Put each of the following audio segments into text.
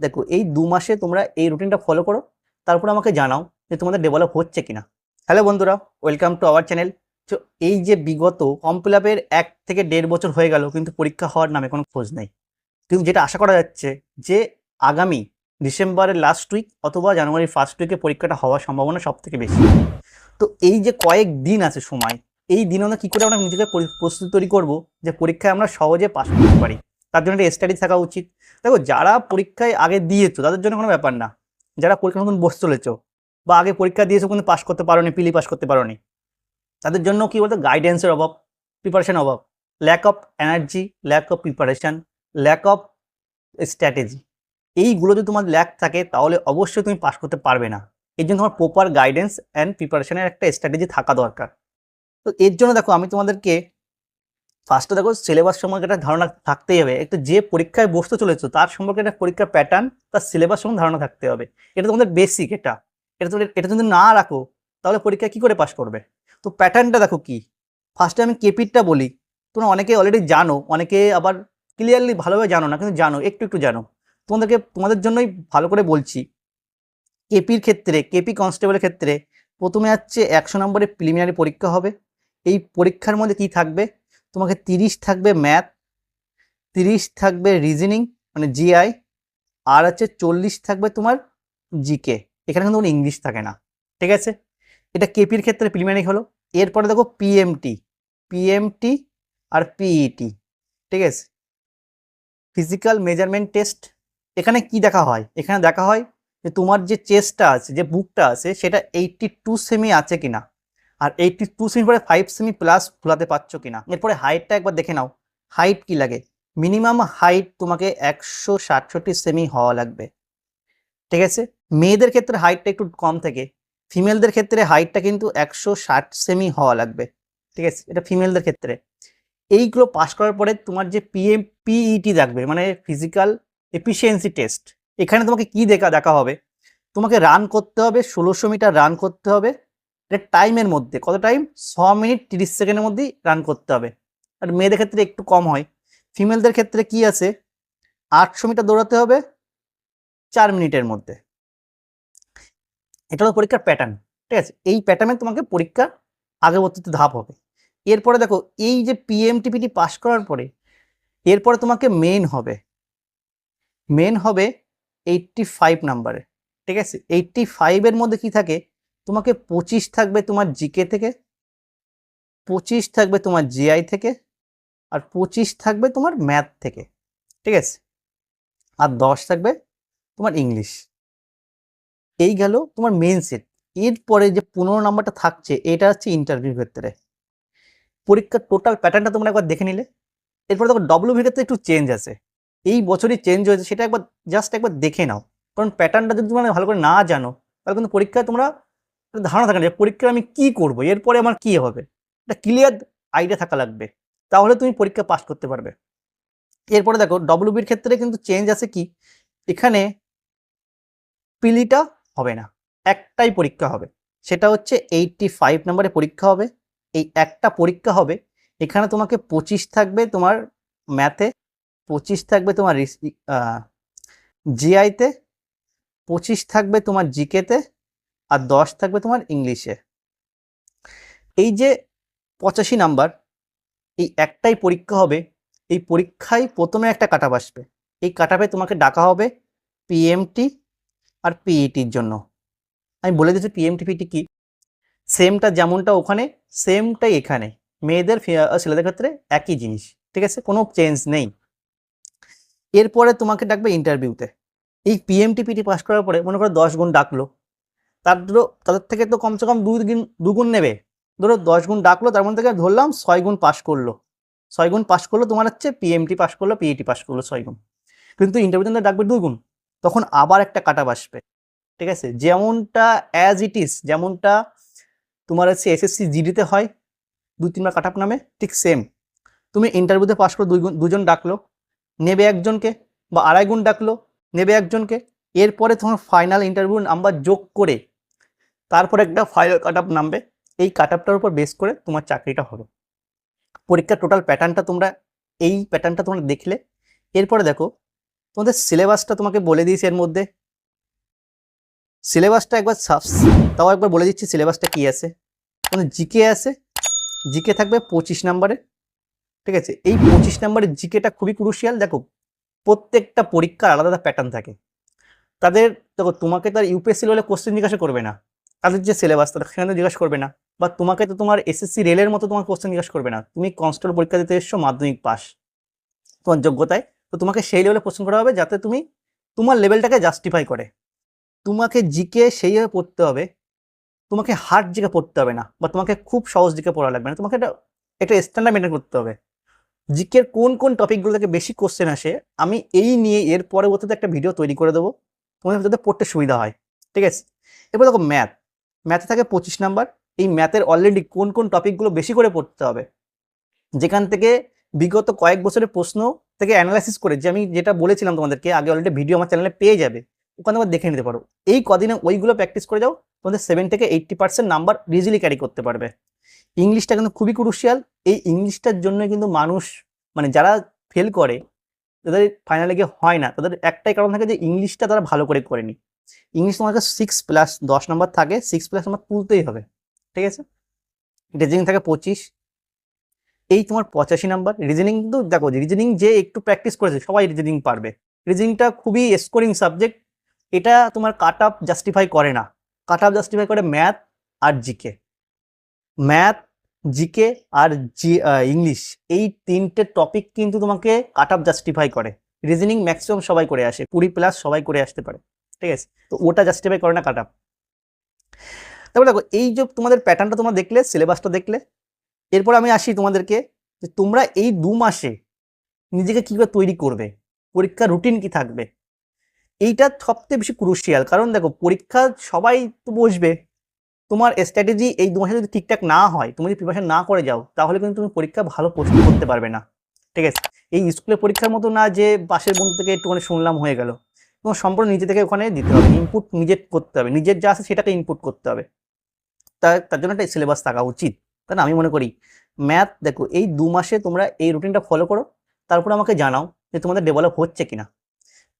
দেখো এই দু মাসে তোমরা এই রুটিনটা ফলো করো, তারপর আমাকে জানাও যে তোমাদের ডেভেলপ হচ্ছে কিনা। হ্যালো বন্ধুরা ওয়েলকাম টু আওয়ার চ্যানেল তো এই যে বিগত আপের এক থেকে দেড় বছর হয়ে গেল, কিন্তু পরীক্ষা হওয়ার নামে কোনো খোঁজ নেই। কিন্তু যেটা আশা করা যাচ্ছে যে আগামী ডিসেম্বরের লাস্ট উইক অথবা জানুয়ারির ফার্স্ট উইকে পরীক্ষাটা হওয়ার সম্ভাবনা সব থেকে বেশি। তো এই যে কয়েক দিন আছে সময়, এই দিন আমরা কী করে আমরা নিজেকে পরি- প্রস্তুতি তৈরি করব যে পরীক্ষায় আমরা সহজে পাশ করতে পারি? তার জন্য একটা স্টাডি থাকা উচিত। দেখো, যারা পরীক্ষায় আগে দিয়েছ, তাদের জন্য কোনো ব্যাপার না। যারা পরীক্ষা নতুন বসে চলেছো বা আগে পরীক্ষা দিয়েছ, কিন্তু পাস করতে পারোনি পিলি পাস করতে পারোনি, তাদের জন্য কি বলতো? গাইডেন্সের অভাব প্রিপারেশান অভাব। Lack of energy lack of preparation lack of strategy এইগুলো যদি তোমার ল্যাক থাকে, তাহলে অবশ্যই তুমি পাস করতে পারবে না। এর জন্য তোমার প্রপার গাইডেন্স অ্যান্ড প্রিপারেশনের একটা স্ট্র্যাটেজি থাকা দরকার। তো এর জন্য দেখো, আমি তোমাদেরকে ফার্স্টে দেখো সিলেবাস সম্পর্কে একটা ধারণা থাকতেই হবে। একটু যে পরীক্ষায় বসতে চলেছো, তার সম্পর্কে একটা পরীক্ষা প্যাটার্ন তার সিলেবাস সম্পর্কে ধারণা থাকতে হবে। এটা তোমাদের বেসিক এটা। এটা তো এটা যদি না রাখো, তাহলে পরীক্ষা কি করে পাস করবে? তো প্যাটার্নটা দেখো কি? ফার্স্টে আমি কেপিটটা বলি। তোমরা অনেকে অলরেডি জানো, অনেকে আবার ক্লিয়ারলি ভালোভাবে জানো না, কিন্তু জানো, একটু একটু জানো। তোমাদেরকে, তোমাদের জন্যই ভালো করে বলছি। কেপির ক্ষেত্রে কেপি কনস্টেবলের ক্ষেত্রে প্রথমে হচ্ছে একশো নম্বরের প্রিলিমিনারি পরীক্ষা হবে। এই পরীক্ষার মধ্যে কি থাকবে? তোমাকে তিরিশ থাকবে ম্যাথ তিরিশ থাকবে রিজনিং মানে জিআই আর হচ্ছে চল্লিশ থাকবে তোমার জিকে এখানে কিন্তু কোনো ইংলিশ থাকে না, ঠিক আছে? এটা কেপির ক্ষেত্রে প্রিলিমিনারি হলো। এরপরে দেখো পিএমটি পিএমটি আর পিইটি ঠিক আছে? ফিজিক্যাল মেজারমেন্ট টেস্ট এখানে কি দেখা হয়? এখানে দেখা হয় যে তোমার যে চেস্টটা আছে, যে বুকটা আছে, সেটা এইটটি টু সেমি আছে কিনা। আর এইটটি টু সেমি পরে ফাইভ সেমি প্লাস খোলাতে পারছ কিনা? এরপরে হাইটটা একবার দেখে নাও। হাইট কি লাগে? মিনিমাম হাইট তোমাকে একশো সাতষট্টি সেমি হওয়া লাগবে। ঠিক আছে? মেয়েদের ক্ষেত্রে হাইটটা একটু কম থাকে। ফিমেলদের ক্ষেত্রে হাইটটা কিন্তু একশো ষাট সেমি হওয়া লাগবে। ঠিক আছে? এটা ফিমেলদের ক্ষেত্রে। এইগুলো পাশ করার পরে তোমার যে পিএম পিইটি থাকবে মানে ফিজিক্যাল এফিসিয়েন্সি টেস্ট এখানে তোমাকে কি দেখা দেখা হবে? তোমাকে রান করতে হবে, ষোলোশো মিটার রান করতে হবে এটা টাইমের মধ্যে, কত টাইম ছ মিনিট তিরিশ সেকেন্ডের মধ্যেই রান করতে হবে। আর মেয়েদের ক্ষেত্রে একটু কম হয়। ফিমেলদের ক্ষেত্রে কি আছে? আটশো মিটার দৌড়াতে হবে, চার মিনিটের মধ্যে। এটা হলো পরীক্ষার প্যাটার্ন ঠিক আছে? এই প্যাটার্নে তোমাকে পরীক্ষা আগেবর্তীতে ধাপ হবে। এরপরে দেখো, এই যে পিএমটিপিটি পাস করার পরে, এরপরে তোমাকে মেন হবে। মেন হবে এইটটি ফাইভ নাম্বারে ঠিক আছে? এইটটি ফাইভের মধ্যে কি থাকে? তোমাকে পঁচিশ থাকবে তোমার জিকে থেকে, পঁচিশ থাকবে তোমার জিআই থেকে, আর পঁচিশ থাকবে তোমার ম্যাথ থেকে, ঠিক আছে? আর দশ থাকবে তোমার ইংলিশ এই গেল তোমার মেন সেট এরপরে যে পনেরো নাম্বারটা থাকছে, এটা হচ্ছে ইন্টারভিউ ক্ষেত্রে। পরীক্ষার টোটাল প্যাটার্নটা তোমরা একবার দেখে নিলে। এরপরে দেখো ডব্লিউভির ক্ষেত্রে একটু চেঞ্জ আছে। এই বছরই চেঞ্জ হয়েছে, সেটা একবার জাস্ট একবার দেখে নাও। কারণ প্যাটার্নটা যদি তোমরা ভালো করে না জানো, তাহলে কিন্তু পরীক্ষায় তোমরা ধারণা থাকে না যে পরীক্ষায় আমি কি করব? এরপরে আমার কি হবে? একটা ক্লিয়ার আইডিয়া থাকা লাগবে। তাহলে তুমি পরীক্ষা পাস করতে পারবে। এরপরে দেখো ডব্লিউবির ক্ষেত্রে কিন্তু চেঞ্জ আছে কি? এখানে পিলিটা হবে না, একটাই পরীক্ষা হবে। সেটা হচ্ছে এইটটি ফাইভ নাম্বারে পরীক্ষা হবে। এই একটা পরীক্ষা হবে, এখানে তোমাকে পঁচিশ থাকবে তোমার ম্যাথে পঁচিশ থাকবে তোমার জিআইতে পঁচিশ থাকবে তোমার জিকেতে আর দশ থাকবে তোমার ইংলিশে। এই যে পঁচাশি নাম্বার, এই একটাই পরীক্ষা হবে, এই পরীক্ষায় প্রথমে একটা কাটাপ আসবে। এই কাটাপে তোমাকে ডাকা হবে পিএমটি আর পিইটির জন্য। আমি বলে দিচ্ছি পিএমটি পিটি কি? সেমটা যেমনটা ওখানে সেমটাই এখানে। মেয়েদের ছেলেদের ক্ষেত্রে একই জিনিস, ঠিক আছে? কোনো চেঞ্জ নেই। এরপরে তোমাকে ডাকবে ইন্টারভিউতে এই পিএমটি পিটি পাস করার পরে মনে করো দশ গুণ ডাকলো। তার ধরো, তাদের থেকে তো কমসে কম দুই গুণ দুগুণ নেবে। ধরো দশ গুণ ডাকলো, তার মধ্যে থেকে ধরলাম ছয় গুণ পাস করল। ছয় গুণ পাস করল তোমার হচ্ছে পিএমটি পাস করল পিইটি পাস করল ছয় গুণ। কিন্তু ইন্টারভিউতে ডাকবে দুই গুণ, তখন আবার একটা কাটা আসবে ঠিক আছে? যেমনটা অ্যাজ ইট ইজ যেমনটা তোমার হচ্ছে এসএসসি জিডিতে হয়, দুই তিনবার কাট নামে, ঠিক সেম তুমি ইন্টারভিউতে পাস করে দুই দুজন ডাকলো, নেবে একজনকে বা আড়াই গুণ ডাকলো, নেবে একজনকে এরপরে তোমার ফাইনাল ইন্টারভিউ নাম্বার যোগ করে তারপর একটা ফাইনাল কাট নামবে। এই কাট উপর বেস করে তোমার চাকরিটা হবে। পরীক্ষার টোটাল প্যাটার্নটা তোমরা, এই প্যাটার্নটা তোমরা দেখলে। এরপরে দেখো, তোমাদের সিলেবাসটা তোমাকে বলে দিয়েছি এর মধ্যে। সিলেবাসটা একবার সাফ- তাও একবার বলে দিচ্ছি সিলেবাসটা কি আছে। তোমাদের জিকে আছে। জিকে থাকবে পঁচিশ নাম্বারে ঠিক আছে? এই পঁচিশ নাম্বারের জিকেটা খুবই ক্রুশিয়াল দেখো, প্রত্যেকটা পরীক্ষার আলাদা আলাদা প্যাটার্ন থাকে। তাদের, দেখো, তোমাকে তার ইউপিএসসি লেভেলে কোশ্চেন জিজ্ঞাসা করবে না। তাদের যে সিলেবাস তাদের সেখানে জিজ্ঞাসা করবে না। বা তোমাকে তো তোমার এসএসসি রেলের মতো তোমার কোশ্চেন জিজ্ঞাসা করবে না। তুমি কনস্টেবল পরীক্ষা দিতে এসছো, মাধ্যমিক পাস তোমার যোগ্যতায়, তো তোমাকে সেই লেভেলে কোশ্চেন করা হবে যাতে তুমি তোমার লেভেলটাকে জাস্টিফাই করে। তোমাকে জিকে সেইভাবে পড়তে হবে। তোমাকে হার্ড জিকে পড়তে হবে না বা তোমাকে খুব সহজ দিকে পড়া লাগবে না। তোমাকে একটা একটা স্ট্যান্ডার্ড মেনটেন করতে হবে। জিকের কোন কোন টপিকগুলো থেকে বেশি কোশ্চেন আসে, আমি এই নিয়ে এর পরবর্তীতে একটা ভিডিও তৈরি করে দেবো। তোমাদের যাতে পড়তে সুবিধা হয়, ঠিক আছে? এরপর দেখো ম্যাথ ম্যাথে থাকে পঁচিশ নাম্বার। এই ম্যাথের অলরেডি কোন কোন টপিকগুলো বেশি করে পড়তে হবে? যেখান থেকে বিগত কয়েক বছরের প্রশ্ন থেকে অ্যানালাইসিস করে, যে আমি যেটা বলেছিলাম তোমাদেরকে, আগে অলরেডি ভিডিও আমার চ্যানেলে পেয়ে যাবে, ওখানে আবার দেখে নিতে পারো। এই কদিনে ওইগুলো প্র্যাকটিস করে যাও, তোমাদের সেভেন থেকে eighty percent number easily carry করতে পারবে। ইংলিশটা কিন্তু খুবই ক্রুশিয়াল এই ইংলিশটার জন্য কিন্তু মানুষ মানে যারা ফেল করে তাদের ফাইনালে গিয়ে হয় না। তাদের একটাই কারণ থাকে যে ইংলিশটা তারা ভালো করে করেনি। ইংলিশ তোমার কাছে সিক্স প্লাস দশ নম্বর থাকে সিক্স প্লাস তোমার তুলতেই হবে। ঠিক আছে? রিজনিং থাকে পঁচিশ। এই তোমার পঁচাশি নাম্বার রিজনিং কিন্তু দেখো রিজনিং যে একটু প্র্যাকটিস করেছে, সবাই রিজনিং পারবে। রিজনিংটা খুবই স্কোরিং সাবজেক্ট এটা তোমার কাট আপ জাস্টিফাই করে না। কাট আপ জাস্টিফাই করে ম্যাথ আর জিকে ম্যাথ জিকে আর জি ইংলিশ এই তিনটে টপিক কিন্তু তোমাকে কাট আপ জাস্টিফাই করে। রিজনিং ম্যাক্সিমাম সবাই করে আসে, কুড়ি প্লাস সবাই করে আসতে পারে, ঠিক আছে? তো ওটা জাস্টিফাই করে না কাট তারপর দেখো, এই যে তোমাদের প্যাটার্নটা তোমরা দেখলে সিলেবাসটা দেখলে, এরপর আমি আসি তোমাদেরকে যে তোমরা এই দু মাসে নিজেকে কীভাবে তৈরি করবে, পরীক্ষার রুটিন কি থাকবে? এইটা সবথেকে বেশি ক্রুশিয়াল কারণ দেখো, পরীক্ষা সবাই তো বসবে তোমার স্ট্র্যাটেজি এই দু মাসে যদি ঠিকঠাক না হয়, তুমি যদি প্রিপারেশন না করে যাও, তাহলে কিন্তু তুমি পরীক্ষা ভালো প্রস্তুত করতে পারবে না। ঠিক আছে? এই স্কুলের পরীক্ষার মতো না যে পাশের বন্ধু থেকে একটুখানি শুনলাম হয়ে গেল। তোমার সম্পূর্ণ নিজে থেকে ওখানে দিতে হবে ইনপুট নিজের করতে হবে। নিজের যা আছে সেটাকে ইনপুট করতে হবে। তার তার জন্য একটা সিলেবাস থাকা উচিত। তাই না? আমি মনে করি ম্যাথ দেখো, এই দু মাসে তোমরা এই রুটিনটা ফলো করো, তারপর আমাকে জানাও যে তোমাদের ডেভেলপ হচ্ছে কিনা।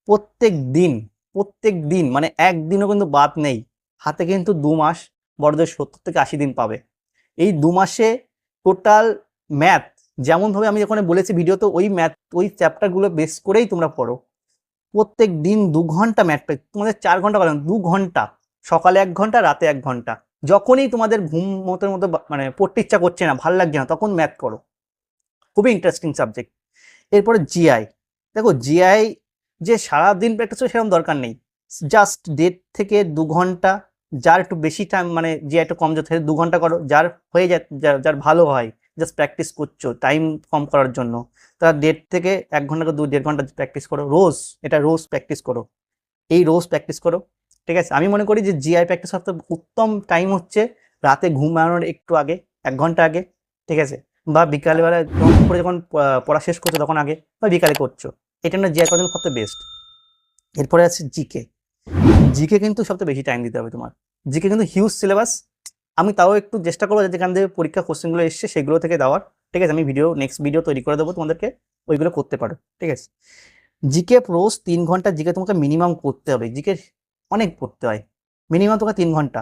প্রত্যেক দিন প্রত্যেক দিন মানে একদিনও কিন্তু বাদ নেই। হাতে কিন্তু দু মাস বড়দের সত্তর থেকে আশি দিন পাবে। এই দু মাসে টোটাল ম্যাথ যেমনভাবে আমি যখন বলেছি ভিডিওতে, ওই ম্যাথ ওই চ্যাপ্টারগুলো বেস করেই তোমরা পড়ো। প্রত্যেক দিন দু ঘণ্টা ম্যাথ তোমাদের চার ঘণ্টা বলেন দু ঘণ্টা। সকালে এক ঘণ্টা, রাতে এক ঘণ্টা। যখনই তোমাদের ঘুম মতের মতো মানে পড়তে ইচ্ছা করছে না, ভালো লাগছে না, তখন ম্যাথ করো। খুবই ইন্টারেস্টিং সাবজেক্ট এরপরে জিআই দেখো জিআই যে সারাদিন প্র্যাকটিস করে সেরকম দরকার নেই। জাস্ট ডেট থেকে দু ঘণ্টা যার একটু বেশি টাইম মানে জিআই একটু কম যাতে দু ঘণ্টা করো, যার হয়ে যায় যার- ভালো হয় জাস্ট প্র্যাকটিস করছ টাইম কম করার জন্য তারা দেড় থেকে এক ঘণ্টা দু, দেড় ঘণ্টা প্র্যাকটিস করো, রোজ, এটা রোজ প্র্যাকটিস করো, এই রোজ প্র্যাকটিস করো, ঠিক আছে? আমি মনে করি যে জিআই প্র্যাকটিস সবথেকে উত্তম টাইম হচ্ছে রাতে ঘুমানোর একটু আগে, এক ঘণ্টা আগে, ঠিক আছে? বা বিকালবেলা করে যখন পড়া শেষ করছ তখন আগে, বা বিকালে করছ, এটা না জিআই করার জন্য সবথেকে বেস্ট এরপরে আছে জিকে জিকে কিন্তু সবথেকে বেশি টাইম দিতে হবে তোমার। জিকে কিন্তু হিউজ সিলেবাস আমি তাও একটু চেষ্টা করব যেখান থেকে পরীক্ষা কোশ্চেনগুলো এসছে সেগুলো থেকে দেওয়ার। ঠিক আছে, আমি ভিডিও নেক্সট ভিডিও তৈরি করে দেবো তোমাদেরকে। ওইগুলো করতে পারো। ঠিক আছে? জিকে রোজ তিন ঘণ্টা, জিকে তোমাকে মিনিমাম করতে হবে। জিকে অনেক পড়তে হয়। মিনিমাম তোমাকে তিন ঘণ্টা।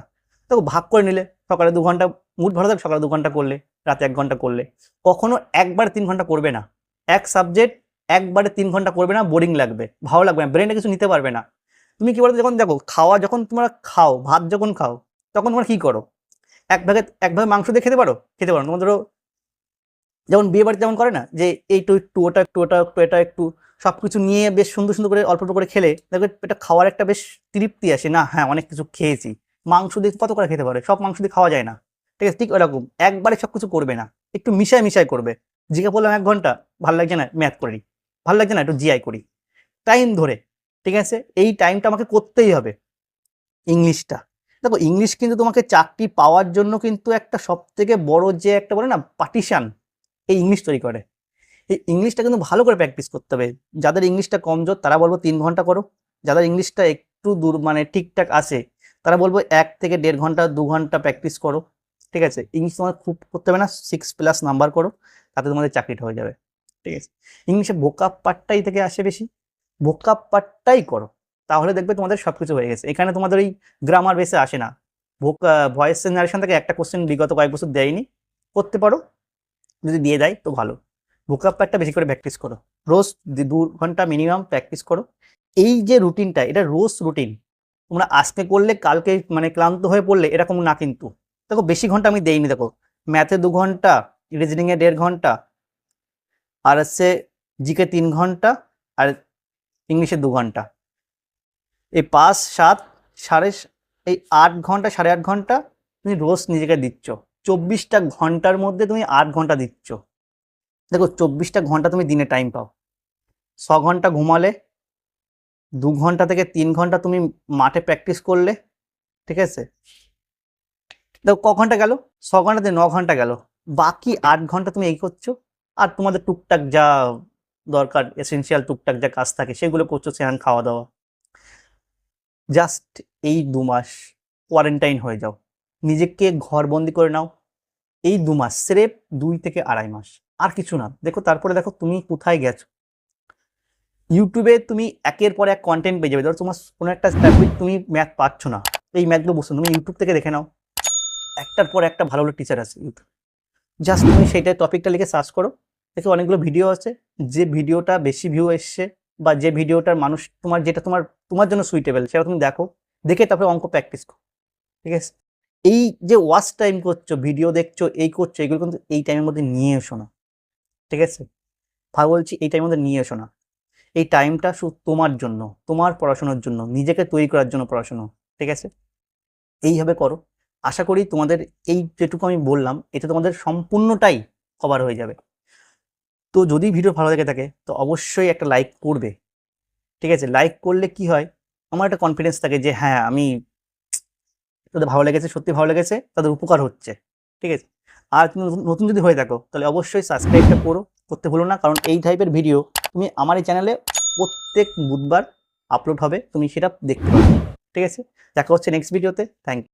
তো ভাগ করে নিলে। সকালে দু ঘণ্টা মুড ভালো থাকবে সকালে দু ঘণ্টা করলে, রাতে এক ঘণ্টা করলে। কখনো একবার তিন ঘণ্টা করবে না। এক সাবজেক্ট একবারে তিন ঘণ্টা করবে না বোরিং লাগবে। ভালো লাগবে না। ব্রেনটা কিছু নিতে পারবে না। তুমি কি বলতো, যখন দেখো খাওয়া যখন তোমরা খাও, ভাত যখন খাও, তখন তোমরা কি করো? এক ভাগে এক ভাগে মাংস দিয়ে খেতে পারো? খেতে পারো। তোমার ধরো যেমন বিয়ে বাড়িতে যেমন করে না, যে এইটু একটু, ওটা একটু ওটা একটু, এটা একটু সব কিছু নিয়ে বেশ সুন্দর সুন্দর করে, অল্প অল্প করে খেলে দেখবে এটা খাওয়ার একটা বেশ তৃপ্তি আসে, না হ্যাঁ অনেক কিছু খেয়েছি। মাংস দিয়ে কত করে খেতে পারে? সব মাংস দিয়ে খাওয়া যায় না। ঠিক আছে, ঠিক ওরকম। একবারে সব কিছু করবে না। একটু মিশায় মিশায় করবে। জিজ্ঞা বললাম এক ঘণ্টা, ভালো লাগছে না? ম্যাথ করি ভালো লাগছে না? একটু জিআই করি। টাইম ধরে ঠিক আছে? এই টাইমটা আমাকে করতেই হবে। ইংলিশটা। দেখো, ইংলিশ কিন্তু তোমাকে চাকরি পাওয়ার জন্য কিন্তু একটা সব থেকে বড় যে একটা বলে না পার্টিশান এই ইংলিশ তৈরি করে। এই ইংলিশটা কিন্তু ভালো করে প্র্যাকটিস করতে হবে। যাদের ইংলিশটা কমজোর, তারা বলব তিন ঘণ্টা করো। যাদের ইংলিশটা একটু দূর মানে ঠিকঠাক আসে তারা বলব এক থেকে দেড় ঘণ্টা, দু ঘণ্টা প্র্যাকটিস করো। ঠিক আছে? ইংলিশ তোমার খুব করতে হবে না সিক্স প্লাস নাম্বার করো, তাতে তোমাদের চাকরিটা হয়ে যাবে। ঠিক আছে? ইংলিশে বোকা পার্টটাই থেকে আসে বেশি। পার্টটাই করো। তাহলে দেখবে তোমাদের সব কিছু হয়ে গেছে। এখানে তোমাদের ওই গ্রামার বেসে আসে না। ভোক ভয়েস জেনারেশন থেকে একটা কোশ্চেন বিগত কয়েক বছর দেয়নি। করতে পারো। যদি দিয়ে দেয় তো ভালো। ভোকাপ পার্টটা বেশি করে প্র্যাকটিস করো। রোজ দু ঘণ্টা মিনিমাম প্র্যাকটিস করো। এই যে রুটিনটা এটা রোজ রুটিন তোমরা আজকে করলে, কালকে মানে ক্লান্ত হয়ে পড়লে এরকম না কিন্তু। দেখো, বেশি ঘণ্টা আমি দেইনি, দেখো। ম্যাথে দু ঘণ্টা রিজনিংয়ে দেড় ঘণ্টা, আর হচ্ছে জিকে তিন ঘণ্টা, আর ইংলিশে দু ঘণ্টা। এই পাঁচ, সাত, সাড়ে এই আট ঘণ্টা, সাড়ে আট ঘণ্টা তুমি রোজ নিজেকে দিচ্ছ। চব্বিশটা ঘণ্টার মধ্যে তুমি আট ঘণ্টা দিচ্ছ। দেখো, চব্বিশটা ঘণ্টা তুমি দিনে টাইম পাও। ছ ঘণ্টা ঘুমালে, দু ঘণ্টা থেকে তিন ঘণ্টা তুমি মাঠে প্র্যাকটিস করলে, ঠিক আছে? দেখো, ক ঘণ্টা গেল? ছ ঘন্টাতে ন ঘণ্টা গেল। বাকি আট ঘণ্টা তুমি এই করছ, আর তোমাদের টুকটাক যা দরকার এসেনশিয়াল টুকটাক যা কাজ থাকে সেগুলো করছ সেখান খাওয়া দাওয়া। জাস্ট এই দু মাস কোয়ারেন্টাইন হয়ে যাও। নিজেকে ঘরবন্দি করে নাও। এই দু মাস, স্রেফ দুই থেকে আড়াই মাস, আর কিছু না। দেখো, তারপরে দেখো তুমি কোথায় গেছো। ইউটিউবে তুমি একের পর এক কন্টেন্ট পেয়ে যাবে। ধরো, তোমার কোনো একটা টপিক তুমি ম্যাথ পাচ্ছ না। এই ম্যাথগুলো বসে তুমি ইউটিউব থেকে দেখে নাও। একটার পর একটা ভালো ভালো টিচার আছে ইউটিউব জাস্ট তুমি সেইটা টপিকটা লিখে সার্চ করো। দেখো অনেকগুলো ভিডিও আছে, যে ভিডিওটা বেশি ভিউ এসছে বা যে ভিডিওটার মানুষ তোমার যেটা তোমার তোমার জন্য সুইটেবল সেটা তুমি দেখো, দেখে তারপরে অঙ্ক প্র্যাকটিস করো, ঠিক আছে? এই যে ওয়াচ টাইম করছ ভিডিও দেখছ, এই করছ, এগুলো কিন্তু এই টাইমের মধ্যে নিয়ে এসো না ঠিক আছে? ভাব বলছি এই টাইমের মধ্যে নিয়ে এসো না এই টাইমটা শুধু তোমার জন্য, তোমার পড়াশোনার জন্য, নিজেকে তৈরি করার জন্য পড়াশোনা, ঠিক আছে? এইভাবে করো, আশা করি তোমাদের এই যেটুকু আমি বললাম, এটা তোমাদের সম্পূর্ণটাই কভার হয়ে যাবে। তো যদি ভিডিও ভালো লেগে থাকে, তো অবশ্যই একটা লাইক করবে। ঠিক আছে? লাইক করলে কি হয়? আমার একটা কনফিডেন্স থাকে যে হ্যাঁ আমি তাদের ভালো লেগেছে, সত্যি ভালো লেগেছে, তাদের উপকার হচ্ছে। ঠিক আছে? আর তুমি নতুন- যদি হয়ে থাকো, তাহলে অবশ্যই সাবস্ক্রাইবটা করো, করতে ভুলো না, কারণ এই টাইপের ভিডিও তুমি আমার এই চ্যানেলে প্রত্যেক বুধবার আপলোড হবে, তুমি সেটা দেখতে পাবে। ঠিক আছে? দেখা হচ্ছে নেক্সট ভিডিওতে থ্যাংক ইউ